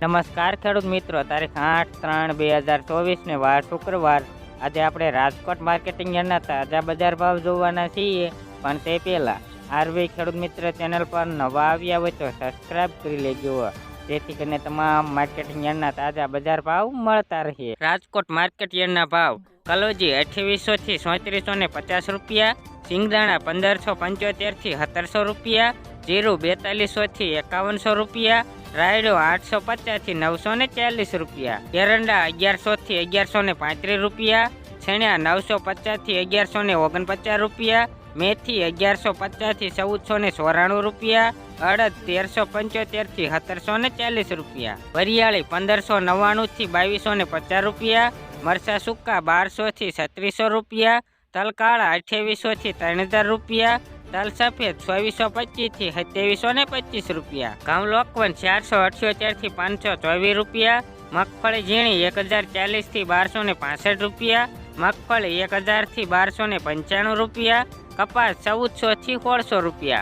નમસ્કાર ખેડૂત મિત્રો, તારીખ આઠ ત્રણ બે હજાર ચોવીસને વાર શુક્રવાર. આજે આપણે રાજકોટ માર્કેટિંગ યાર્ડના તાજા બજાર ભાવ જોવાના છીએ, પણ તે પહેલાં આરવી ખેડૂત મિત્ર ચેનલ પર નવા આવ્યા હોય તો સબસ્ક્રાઇબ કરી લેજો. જેથી કરીને તમામ માર્કેટિંગ યાર્ડના તાજા બજાર ભાવ મળતા રહે. રાજકોટ માર્કેટ યાર્ડના ભાવ, કલોજી અઠ્યાવીસોથી સોત્રીસો ને પચાસ રૂપિયા સિંગદાણા પંદરસો પંચોતેરથી સત્તરસો રૂપિયા જીરું બેતાલીસોથી એકાવનસો રૂપિયા, રાયડો આઠસો પચાસથી નવસો ને ચાલીસ રૂપિયા, એરંડા અગિયારસોથી અગિયારસો ને પાંત્રીસ રૂપિયા, છેણ્યા નવસો પચાસથી અગિયારસો ને ઓગણપચાસ રૂપિયા, મેથી અગિયારસો પચાસથી ચૌદસો ને ચોરાણું રૂપિયા, અડદ તેરસો પંચોતેરથી સત્તરસો ને ચાલીસ રૂપિયા, વરિયાળી પંદરસો નવ્વાણુંથી બાવીસો ને પચાસ રૂપિયા મરસા સૂકા બારસોથી છત્રીસો રૂપિયા, તલકાળા અઠ્યાવીસોથી ત્રણ હજાર રૂપિયા તલ સફેદ ચોવીસો પચીસથી સત્યાવીસો ને પચીસ રૂપિયા. ઘઉં લોકવન ચારસો અઠ્યોતેરથી પાંચસો ચોવીસ રૂપિયા. મગફળી ઝીણી એક હજાર ચાલીસથી બારસો ને પાસઠ રૂપિયા. મગફળી એક હજારથી બારસો ને પંચાણું રૂપિયા. કપાસ ચૌદસોથી સોળસો રૂપિયા.